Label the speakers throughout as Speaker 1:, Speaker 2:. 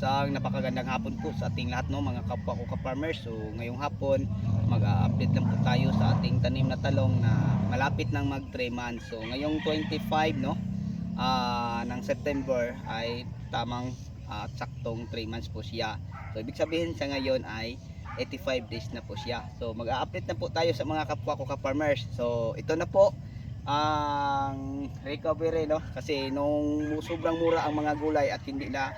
Speaker 1: Isang napakagandang hapon po sa ating lahat no mga kapwa ko ka-farmers. So ngayong hapon mag-update lang po tayo sa ating tanim na talong na malapit nang mag 3 months. So ngayong 25 no ah, ng September ay tamang ah, saktong 3 months po siya. So ibig sabihin sa ngayon ay 85 days na po siya. So mag-update na po tayo sa mga kapwa ko ka-farmers. So ito na po ang recovery no kasi nung sobrang mura ang mga gulay at hindi na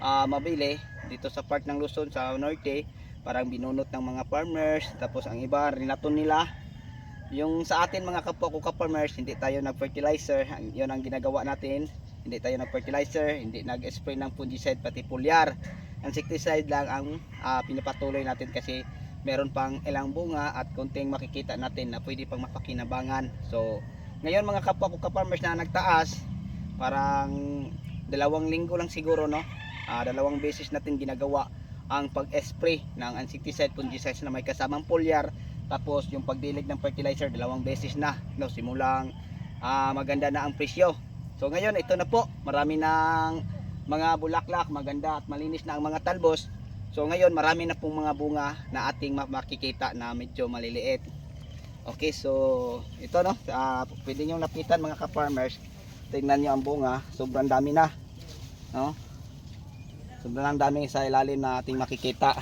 Speaker 1: ah, mabili dito sa part ng Luzon sa norte parang binunot ng mga farmers tapos ang iba rinaton nila. Yung sa atin mga kapwa ko ka-farmers hindi tayo nag-fertilizer. Ang- yun ang ginagawa natin. Hindi tayo nag-fertilizer hindi nag-spray ng fungicide pati foliar insecticide lang ang ah, pinapatuloy natin kasi meron pang ilang bunga at konting makikita natin na pwede pang mapakinabangan. So ngayon mga kapwa ko ka-farmers na nagtaas parang dalawang linggo lang siguro no Ah, dalawang beses natin ginagawa ang pag-spray ng insecticide fungicide na may kasamang foliar tapos yung pagdilig ng fertilizer dalawang beses na no? Simulang ah, maganda na ang presyo. So ngayon ito na po. Marami ng mga bulaklak maganda at malinis na ang mga talbos. So ngayon marami na pong mga bunga na ating ma- makikita na medyo maliliit. Okay so ito no? Ah, pwede nyo lapitan mga ka-farmers. Tingnan nyo ang bunga. Sobrang dami na no sobrang dami sa ilalim na ating makikita.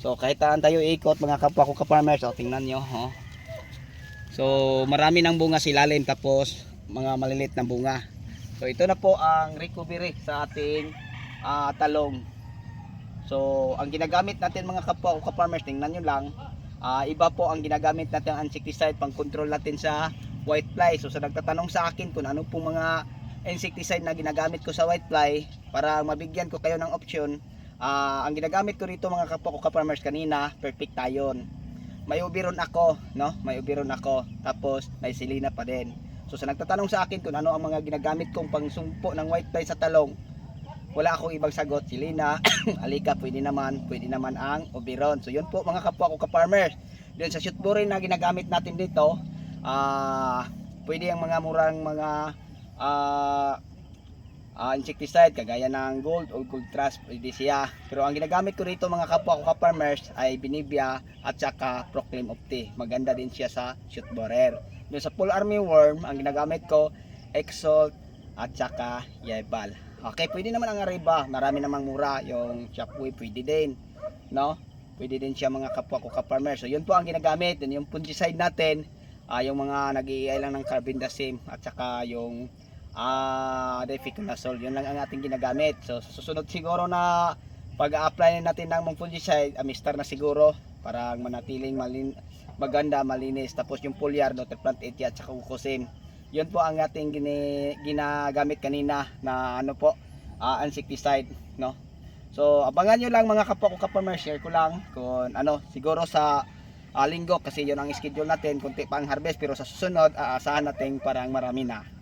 Speaker 1: So kahit saan tayo ikot mga kapwa ko ka-farmers so tingnan nyo oh. so marami ng bunga sa ilalim tapos mga malilit na bunga. So ito na po ang recovery sa ating ah, talong. So ang ginagamit natin mga kapwa ko ka-farmers tingnan nyo lang. Ah, iba po ang ginagamit natin ang insecticide pang control natin sa white fly. So sa nagtatanong sa akin kung ano pong mga insecticide na ginagamit ko sa white fly para mabigyan ko kayo ng option. Ah, ang ginagamit ko rito mga kapwa ko ka-farmers kanina perfect tayon may ubiron ako no? May ubiron ako. Tapos may silina pa din. So sa nagtatanong sa akin kung ano ang mga ginagamit kong pangsumpo ng white fly sa talong wala akong ibang sagot. Silina alika pwede naman. Pwede naman ang ubiron so yun po mga kapwa ko ka-farmers. Dun sa shoot na ginagamit natin dito ah pwede ang mga murang mga ah ah, insecticide kagaya ng gold o gold trust siya. Pero ang ginagamit ko rito mga kapwa ko ka-farmers ay binibia at saka proclaim opti maganda din siya sa shoot borer. Yung sa full army worm ang ginagamit ko exalt at saka yebal. Okay pwede naman ang ariba. Marami namang mura. Yung shopway pwede din no? Pwede din siya mga kapwa ko ka-farmers. So yun po ang ginagamit. Then yung fungicide natin ah yung mga nag lang ng carbendazim at saka yung ah dificonazole yun lang ang ating ginagamit. So susunod siguro na pag-apply natin ng mga fungicide amistar na siguro para manatiling malin maganda malinis. Tapos yung foliar no plant 80 at saka kukusin yun po ang ating gini, ginagamit kanina na ano po ah, insecticide no? So abangan nyo lang mga kapwa ko kapwa share ko lang kung ano siguro sa ah, linggo kasi yun ang schedule natin. Kunti pa ang harvest pero sa susunod aasahan natin parang marami na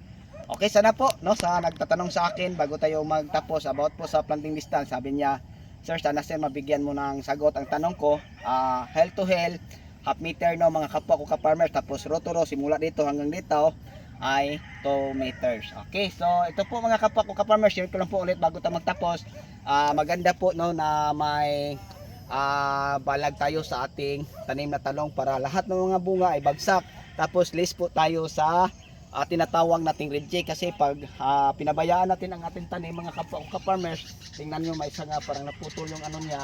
Speaker 1: Okay, sana po, no, sa nagtatanong sa akin bago tayo magtapos about po sa planting distance, sabi niya, Sir, sana sir mabigyan mo ng sagot ang tanong ko, ah, health to health, half meter no, mga kapwa ko ka-farmers, tapos row to row, simula dito hanggang dito, ay 2 meters. Okay, so ito po mga kapwa ko ka-farmers, share ko lang po ulit bago tayo magtapos. Ah, maganda po no na may ah, balag tayo sa ating tanim na talong para lahat ng mga bunga ay bagsak. Tapos list po tayo sa uh, tinatawag nating reject kasi pag ah, pinabayaan natin ang ating tanim mga kapwa ko ka-farmers tingnan nyo may isa nga parang naputol yung ano niya.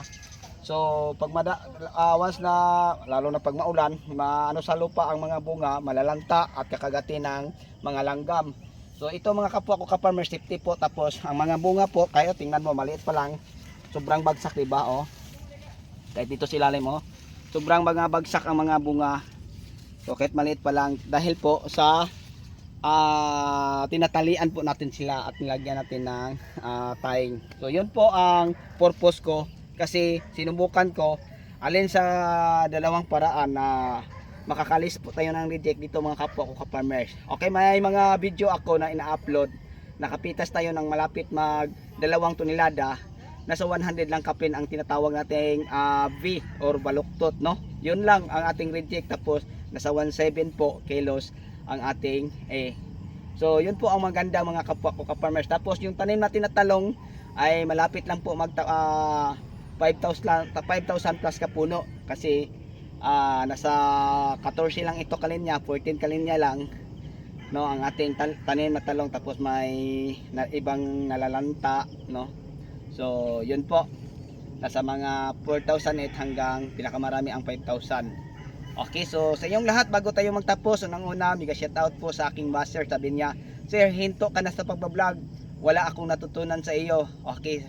Speaker 1: So pag mada, ah, once na lalo na pag maulan maano sa lupa ang mga bunga malalanta at kakagati ng mga langgam. So ito mga kapwa ko ka-farmers safety po. Tapos ang mga bunga po kayo tingnan mo maliit pa lang. Sobrang bagsak diba oh. Kahit dito sila mo oh. sobrang mga bagsak ang mga bunga. So kahit maliit pa lang. Dahil po sa ah tinatalian po natin sila at nilagyan natin ng ah, tying. So yun po ang purpose ko kasi sinubukan ko alin sa dalawang paraan na makakalis po tayo ng reject dito mga kapwa ko ka-farmers. Okay, may mga video ako na ina-upload. Nakapitas tayo ng malapit mag dalawang tonelada. Nasa 100 lang kapin ang tinatawag nating ah, V or baluktot, no? Yun lang ang ating reject tapos nasa 17 po kilos ang ating eh. So, yun po ang maganda mga kapwa ko ka-farmers. Tapos yung tanim natin na talong ay malapit lang po mag ah, 5,000 lang 5,000 plus ka puno. Kasi ah, nasa 14 lang ito kalinya 14 kalinya lang no ang ating tan- tanim na talong. Tapos may na, ibang nalalanta no. So yun po. Nasa mga 4,008 hanggang pinakamarami ang 5,000 Okay, so sa inyong lahat bago tayo magtapos, unang una, mega shout out po sa aking master. Sabi niya, Sir, hinto ka na sa pagbablog. Wala akong natutunan sa iyo. Okay,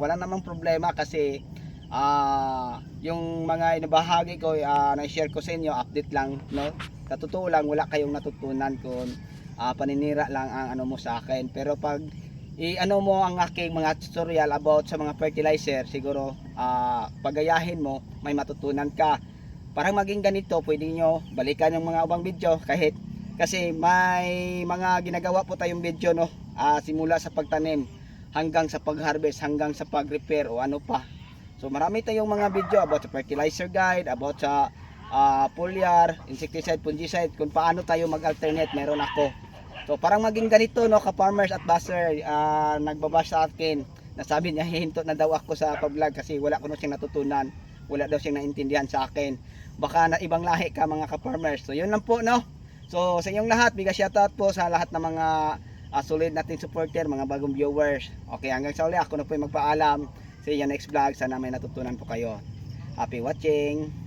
Speaker 1: wala namang problema kasi ah yung mga inabahagi ko, ah, na-share ko sa inyo, update lang, no? Sa lang, wala kayong natutunan kung ah, paninira lang ang ano mo sa akin. Pero pag i-ano mo ang aking mga tutorial about sa mga fertilizer, siguro ah, pagayahin mo, may matutunan ka para maging ganito, pwede nyo balikan yung mga ubang video kahit kasi may mga ginagawa po tayong video no? Ah, simula sa pagtanim hanggang sa pag-harvest hanggang sa pag-repair o ano pa. So marami tayong mga video about sa fertilizer guide about sa ah, foliar, insecticide, fungicide kung paano tayo mag-alternate meron ako. So parang maging ganito no ka-farmers at baser ah, nagbabash sa akin. Nasabi niya hinto na daw ako sa pag-vlog kasi wala ko na siyang natutunan wala daw siyang naintindihan sa akin baka na ibang lahi ka mga ka-farmers. So yun lang po no. So sa inyong lahat, biga shoutout po sa lahat ng mga uh, solid nating supporter, mga bagong viewers. Okay, hanggang sa uli ako na po yung magpaalam sa inyo next vlog. Sana may natutunan po kayo. Happy watching!